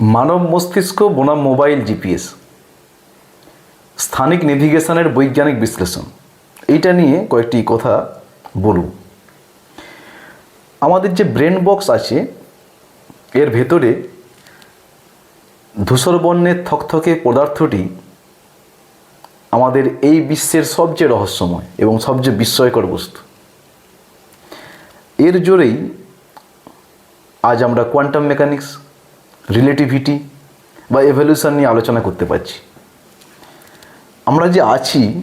মানব মস্তিষ্ক বনাম mobile GPS. স্থানিক নেভিগেশনের বৈজ্ঞানিক বিশ্লেষণ। এইটা নিয়ে কয়েকটি কথা বলুন আমাদের যে ব্রেন বক্স আছে, এর ভেতরে ধূসর বর্ণের থকথকে পদার্থটি আমাদের এই বিশ্বের সবচেয়ে রহস্যময় এবং সবচেয়ে বিস্ময়কর বস্তু। এর জোরেই আজ আমরা কোয়ান্টাম মেকানিক্স রিলেটিভিটি বা এভলিউশন নিয়ে আলোচনা করতে পারছি। আমরা যে আছি,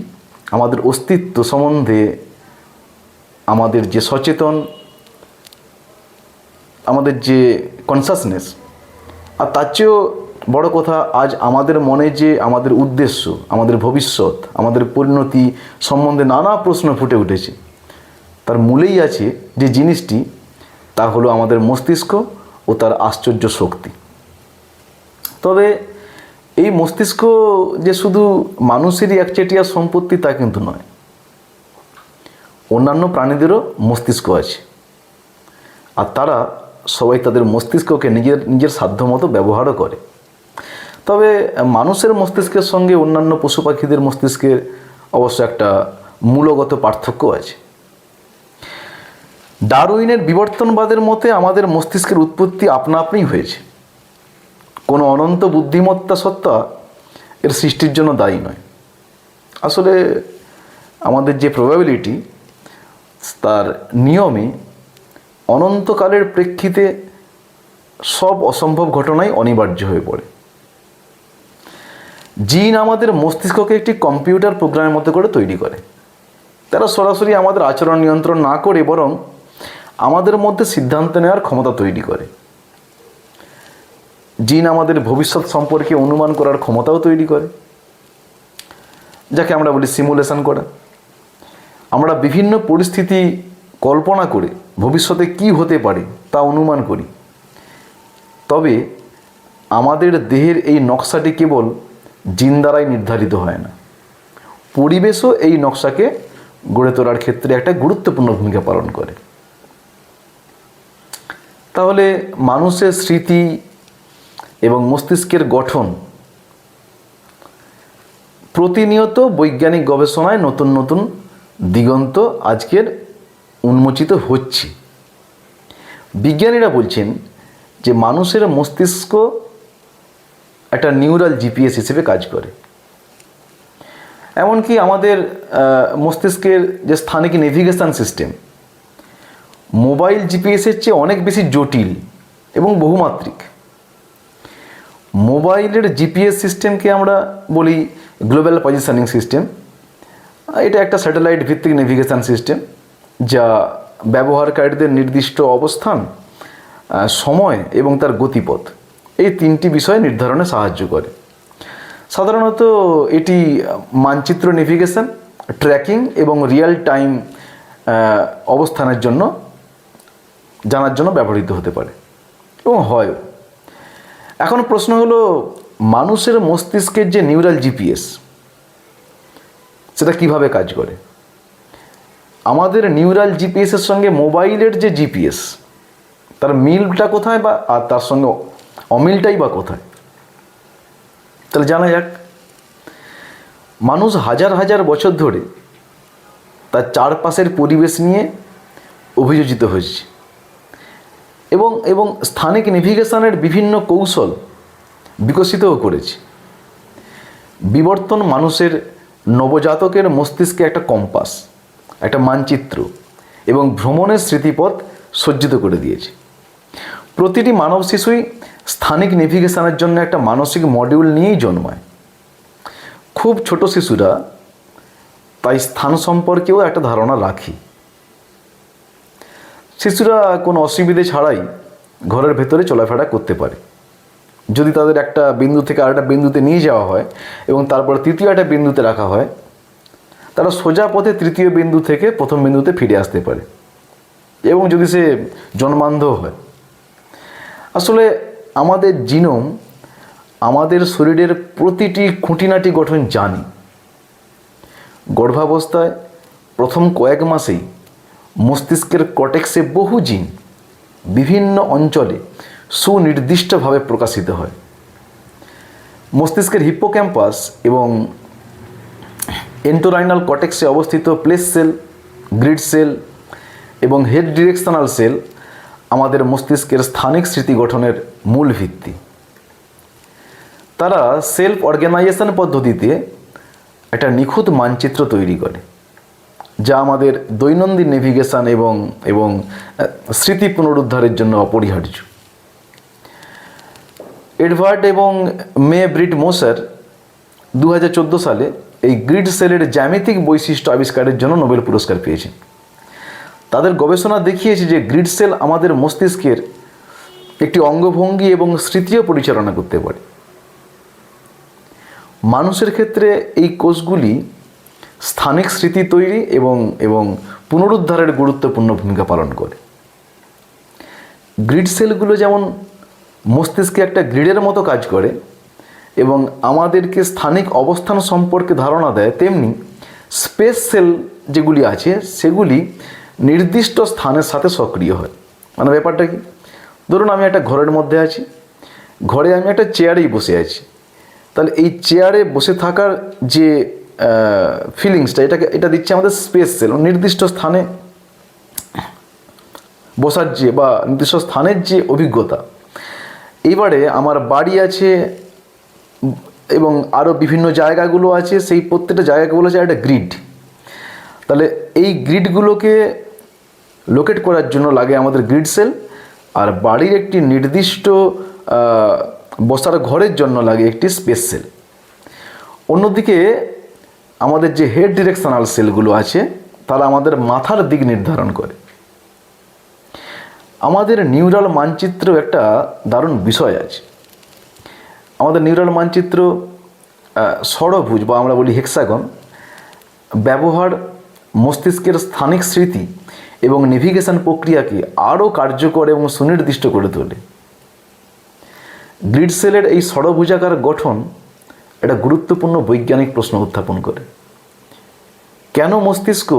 আমাদের অস্তিত্ব সম্বন্ধে আমাদের যে সচেতন, আমাদের যে কনসাসনেস আর তার চেয়েও বড় কথা, আজ আমাদের মনে যে আমাদের উদ্দেশ্য, আমাদের ভবিষ্যৎ, আমাদের পরিণতি সম্বন্ধে নানা প্রশ্ন ফুটে উঠেছে। তার মূলেই আছে যে জিনিসটি, তা হলো আমাদের মস্তিষ্ক ও তার আশ্চর্য শক্তি। তবে এই মস্তিষ্ক যে শুধু মানুষেরই একচেটিয়া সম্পত্তি তা কিন্তু নয়, অন্যান্য প্রাণীদেরও মস্তিষ্ক আছে। আর তারা সবাই তাদের মস্তিষ্ককে নিজের নিজের সাধ্যমতো ব্যবহারও করে। তবে মানুষের মস্তিষ্কের সঙ্গে অন্যান্য পশু পাখিদের মস্তিষ্কের অবশ্য একটা মূলগত পার্থক্য আছে। ডারউইনের বিবর্তনবাদের মতে আমাদের মস্তিষ্কের উৎপত্তি আপনা আপনিই হয়েছে। কোনো অনন্ত বুদ্ধিমত্তা সত্তা এর সৃষ্টির জন্য দায়ী নয়। আসলে আমাদের যে প্রবাবিলিটি তার নিয়মে অনন্তকালের প্রেক্ষিতে সব অসম্ভব ঘটনাই অনিবার্য হয়ে পড়ে। জিন আমাদের মস্তিষ্ককে একটি কম্পিউটার প্রোগ্রামের মতো করে তৈরি করে। তারা সরাসরি আমাদের আচরণ নিয়ন্ত্রণ না করে বরং আমাদের মধ্যে সিদ্ধান্ত নেওয়ার ক্ষমতা তৈরি করে। জিন আমাদের ভবিষ্যৎ সম্পর্কে অনুমান করার ক্ষমতাও তৈরি করে। যাকে আমরা বলি সিমুলেশন করা। আমরা বিভিন্ন পরিস্থিতি কল্পনা করে ভবিষ্যতে কি হতে পারে তা অনুমান করি। তবে আমাদের দেহের এই নকশাটি কেবল জিন দ্বারাই নির্ধারিত হয় না। পরিবেশও এই নকশাকে গড়ে তোলার ক্ষেত্রে একটা গুরুত্বপূর্ণ ভূমিকা পালন করে। তাহলে মানুষের স্মৃতি এবং মস্তিষ্কের গঠন। প্রতিনিয়ত বৈজ্ঞানিক গবেষণায় নতুন নতুন দিগন্ত আজকের উন্মোচিত হচ্ছে। বিজ্ঞানীরা বলছেন যে মানুষের মস্তিষ্ক একটা নিউরাল জিপিএস হিসেবে কাজ করে। এমনকি আমাদের মস্তিষ্কের যে স্থানিক নেভিগেশন সিস্টেম, মোবাইল জিপিএসের চেয়ে অনেক বেশি জটিল এবং বহুমাত্রিক। মোবাইলের জিপিএস সিস্টেমকে আমরা বলি গ্লোবাল পজিশনিং সিস্টেম। এটা একটা স্যাটেলাইট ভিত্তিক নেভিগেশন সিস্টেম, যা ব্যবহারকারীদের নির্দিষ্ট অবস্থান সময় এবং তার গতিপথ, এই তিনটি বিষয় নির্ধারণে সাহায্য করে। সাধারণত এটি মানচিত্র নেভিগেশন, ট্র্যাকিং এবং রিয়েল টাইম অবস্থানের জন্য, জানার জন্য ব্যবহৃত হতে পারে এবং হয় এখন প্রশ্ন হলো, মানুষের মস্তিষ্কের যে নিউরাল জিপিএস, সেটা কীভাবে কাজ করে? আমাদের নিউরাল জিপিএসের সঙ্গে মোবাইলের যে জিপিএস, তার মিলটা কোথায় বা, আর তার সঙ্গে অমিলটাই বা কোথায়? তাহলে জানা যাক। মানুষ হাজার হাজার বছর ধরে তার চারপাশের পরিবেশ নিয়ে অভিযোজিত হয়েছে। এবং এবং স্থানিক নেভিগেশনের বিভিন্ন কৌশল বিকশিতও করেছে। বিবর্তন মানুষের নবজাতকের মস্তিষ্কে একটা কম্পাস একটা মানচিত্র এবং ভ্রমণের স্মৃতিপথ সজ্জিত করে দিয়েছে। প্রতিটি মানব শিশুই স্থানিক নেভিগেশনের জন্য একটা মানসিক মডিউল নিয়েই জন্মায়। খুব ছোট শিশুরা তাই স্থান সম্পর্কেও একটা ধারণা রাখে। শিশুরা কোনো অসুবিধে ছাড়াই ঘরের ভেতরে চলাফেরা করতে পারে। যদি তাদের একটা বিন্দু থেকে আরেকটা বিন্দুতে নিয়ে যাওয়া হয় এবং তারপর তৃতীয় একটা বিন্দুতে রাখা হয়, তারা সোজা পথে তৃতীয় বিন্দু থেকে প্রথম বিন্দুতে ফিরে আসতে পারে এবং যদি সে জন্মান্ধ হয়। আসলে আমাদের জিনোম আমাদের শরীরের প্রতিটি খুঁটিনাটি গঠন জানি। গর্ভাবস্থায় প্রথম কয়েক মাসেই মস্তিষ্কের কটেক্সে বহু জিন বিভিন্ন অঞ্চলে সুনির্দিষ্টভাবে প্রকাশিত হয়। মস্তিষ্কের হিপ্পোক্যাম্পাস এবং এন্টোরাইনাল কটেক্সে অবস্থিত প্লেস সেল গ্রিড সেল এবং হেড ডিরেকশনাল সেল আমাদের মস্তিষ্কের স্থানিক স্মৃতি গঠনের মূল ভিত্তি। তারা সেলফ অর্গানাইজেশন পদ্ধতিতে একটা নিখুঁত মানচিত্র তৈরি করে। যা আমাদের দৈনন্দিন নেভিগেশন এবং এবং স্মৃতি পুনরুদ্ধারের জন্য অপরিহার্য। এডভার্ড এবং মে ব্রিট মোসার দু হাজার চোদ্দ সালে এই গ্রিড সেলের জ্যামিতিক বৈশিষ্ট্য আবিষ্কারের জন্য নোবেল পুরস্কার পেয়েছেন। তাদের গবেষণা দেখিয়েছে যে গ্রিড সেল আমাদের মস্তিষ্কের একটি অঙ্গভঙ্গি এবং স্মৃতিও পরিচালনা করতে পারে। মানুষের ক্ষেত্রে এই কোষগুলি স্থানিক স্মৃতি তৈরি এবং এবং পুনরুদ্ধারের গুরুত্বপূর্ণ ভূমিকা পালন করে। গ্রিড সেলগুলো যেমন মস্তিষ্কে একটা গ্রিডের মতো কাজ করে এবং আমাদেরকে স্থানিক অবস্থান সম্পর্কে ধারণা দেয়, তেমনি স্পেস সেল যেগুলি আছে, সেগুলি নির্দিষ্ট স্থানের সাথে সক্রিয় হয়। মানে ব্যাপারটা কি? ধরুন আমি একটা ঘরের মধ্যে আছি, ঘরে আমি একটা চেয়ারেই বসে আছি। তাহলে এই চেয়ারে বসে থাকার যে ফিলিংসটা এটাকে এটা দিচ্ছে আমাদের স্পেস সেল নির্দিষ্ট স্থানে বসার যে বা নির্দিষ্ট স্থানের যে অভিজ্ঞতা। এবারে আমার বাড়ি আছে, এবং আরও বিভিন্ন জায়গাগুলো আছে, সেই প্রত্যেকটা জায়গাগুলো আছে একটা গ্রিড তাহলে এই গ্রিডগুলোকে লোকেট করার জন্য লাগে আমাদের গ্রিড সেল আর বাড়ির একটি নির্দিষ্ট বসার ঘরের জন্য লাগে একটি স্পেস সেল অন্যদিকে আমাদের যে হেড ডিরেকশনাল সেলগুলো আছে তারা আমাদের মাথার দিক নির্ধারণ করে। আমাদের নিউরাল মানচিত্র একটা দারুণ বিষয় আছে। আমাদের নিউরাল মানচিত্র আহ, ষড়ভুজ বা আমরা বলি হেক্সাগন ব্যবহার মস্তিষ্কের স্থানিক স্মৃতি এবং নেভিগেশন প্রক্রিয়াকে আরও কার্যকর এবং সুনির্দিষ্ট করে তোলে। গ্রিড সেলের এই ষড়ভুজাকার গঠন একটা গুরুত্বপূর্ণ বৈজ্ঞানিক প্রশ্ন উত্থাপন করে। কেন মস্তিষ্ক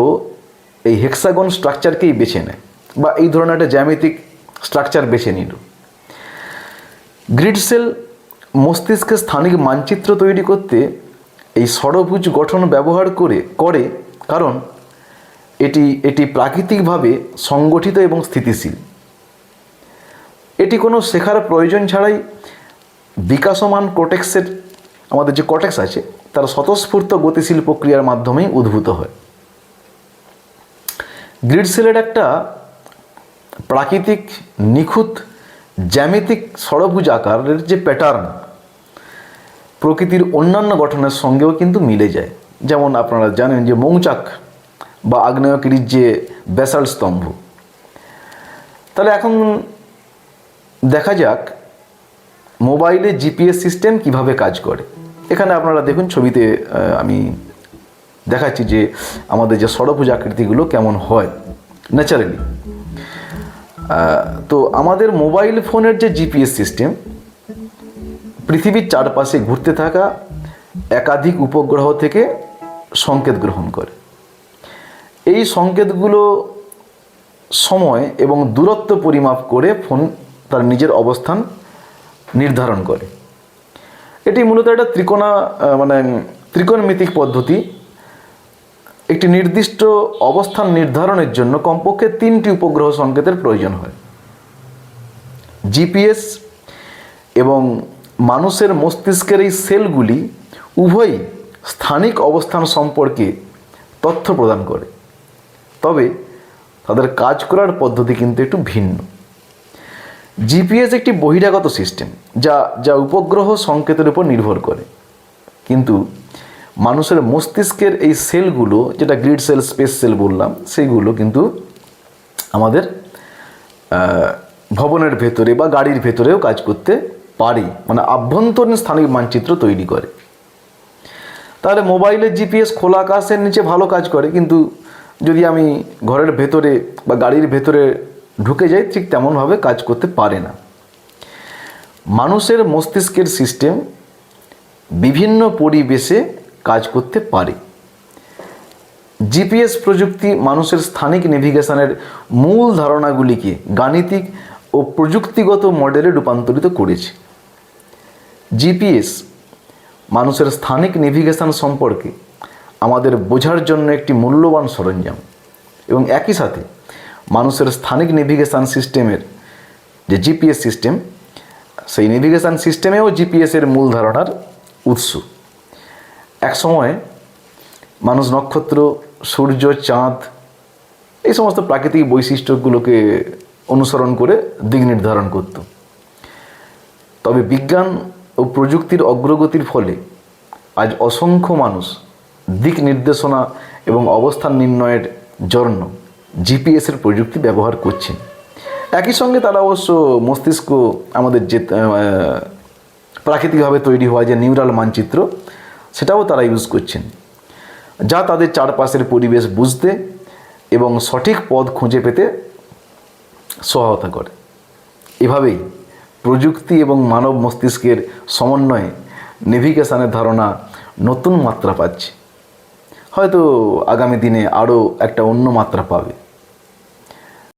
এই হেক্সাগন স্ট্রাকচারকেই বেছে নেয় বা এই ধরনের একটা জ্যামিতিক স্ট্রাকচার বেছে নিল? গ্রিড সেল মস্তিষ্কে স্থানিক মানচিত্র তৈরি করতে এই ষড়ভুজ গঠন ব্যবহার করে করে কারণ এটি এটি প্রাকৃতিকভাবে সংগঠিত এবং স্থিতিশীল। এটি কোনো শেখার প্রয়োজন ছাড়াই বিকাশমান কোটেক্সের আমাদের যে কটেক্স আছে, তার স্বতঃস্ফূর্ত গতিশীল প্রক্রিয়ার মাধ্যমেই উদ্ভূত হয়। গ্রিড সেলের একটা প্রাকৃতিক, নিখুঁত, জ্যামিতিক ষড়ভুজ আকারের যে প্যাটার্ন প্রকৃতির অন্যান্য গঠনের সঙ্গেও কিন্তু মিলে যায়। যেমন আপনারা জানেন যে মৌচাক বা আগ্নেয়গিরির যে ব্যাসাল্ট স্তম্ভ। তাহলে এখন দেখা যাক মোবাইলে জিপিএস সিস্টেম কীভাবে কাজ করে। এখানে আপনারা দেখুন ছবিতে আমি দেখাচ্ছি যে আমাদের যে ষড়ভুজ আকৃতিগুলো কেমন হয় ন্যাচারালি তো আমাদের মোবাইল ফোনের যে জিপিএস সিস্টেম পৃথিবীর চারপাশে ঘুরতে থাকা একাধিক উপগ্রহ থেকে সংকেত গ্রহণ করে। এই সংকেতগুলো সময় এবং দূরত্ব পরিমাপ করে ফোন তার নিজের অবস্থান নির্ধারণ করে। এটি মূলত একটা ত্রিকোণা মানে ত্রিকোণমিতিক পদ্ধতি। একটি নির্দিষ্ট অবস্থান নির্ধারণের জন্য কমপক্ষে তিনটি উপগ্রহ সংকেতের প্রয়োজন হয়। জিপিএস এবং মানুষের মস্তিষ্কের এই সেলগুলি উভয়ই স্থানিক অবস্থান সম্পর্কে তথ্য প্রদান করে। তবে তাদের কাজ করার পদ্ধতি কিন্তু একটু ভিন্ন। জিপিএস একটি বহিরাগত সিস্টেম যা যা উপগ্রহ সংকেতের উপর নির্ভর করে। কিন্তু মানুষের মস্তিষ্কের এই সেলগুলো, যেটা গ্রিড সেল স্পেস সেল বললাম সেইগুলো কিন্তু আমাদের ভবনের ভেতরে বা গাড়ির ভেতরেও কাজ করতে পারে। মানে আভ্যন্তরীণ স্থানীয় মানচিত্র তৈরি করে। তাহলে মোবাইলের জিপিএস খোলা আকাশের নিচে ভালো কাজ করে, কিন্তু যদি আমি ঘরের ভেতরে বা গাড়ির ভেতরে ঢুকে যায়, ঠিক তেমনভাবে কাজ করতে পারে না। মানুষের মস্তিষ্কের সিস্টেম বিভিন্ন পরিবেশে কাজ করতে পারে। জিপিএস প্রযুক্তি মানুষের স্থানিক নেভিগেশনের মূল ধারণাগুলিকে গাণিতিক ও প্রযুক্তিগত মডেলে রূপান্তরিত করেছে। জিপিএস মানুষের স্থানিক নেভিগেশন সম্পর্কে আমাদের বোঝার জন্য একটি মূল্যবান সরঞ্জাম এবং একই সাথে মানুষের স্থানিক নেভিগেশান সিস্টেমের যে জিপিএস সিস্টেম সেই নেভিগেশন সিস্টেমেও জিপিএসের মূল ধারণার উৎস। এক সময় মানুষ নক্ষত্র, সূর্য, চাঁদ এই সমস্ত প্রাকৃতিক বৈশিষ্ট্যগুলোকে অনুসরণ করে দিক নির্ধারণ করত। তবে বিজ্ঞান ও প্রযুক্তির অগ্রগতির ফলে আজ অসংখ্য মানুষ দিক নির্দেশনা এবং অবস্থান নির্ণয়ের জন্য জিপিএসের প্রযুক্তি ব্যবহার করছেন। একই সঙ্গে তারা অবশ্য মস্তিষ্ক আমাদের যে প্রাকৃতিকভাবে তৈরি হওয়া যে নিউরাল মানচিত্র, সেটাও তারা ইউজ করছেন। যা তাদের চারপাশের পরিবেশ বুঝতে এবং সঠিক পথ খুঁজে পেতে সহায়তা করে। এভাবেই প্রযুক্তি এবং মানব মস্তিষ্কের সমন্বয়ে নেভিগেশনের ধারণা নতুন মাত্রা পাচ্ছে। হয়তো আগামী দিনে আরও একটা অন্য মাত্রা পাবে।